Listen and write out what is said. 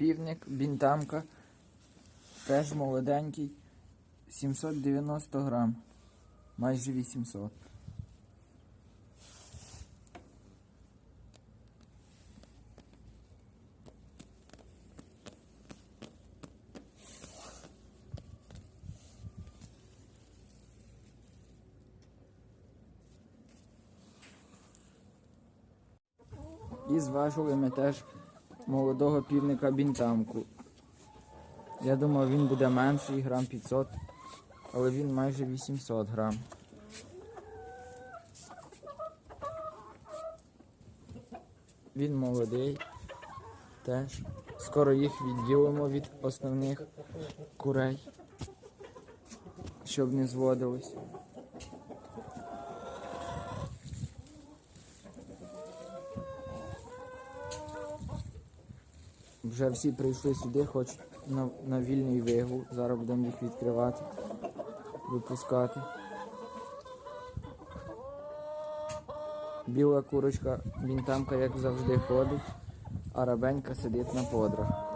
Півник, бінтамка, теж молоденький, 790 грам, майже 800. І зважили ми теж молодого півника бінтамку. Я думав, він буде менший, грам 500, але він майже 800 грам. Він молодий теж. Скоро їх відділимо від основних курей, щоб не зводились. Вже всі прийшли сюди, хоч на, на вільний вигул. Зараз будемо їх відкривати, випускати. Біла курочка, бінтамка, як завжди, ходить, а рабенька сидить на подрах.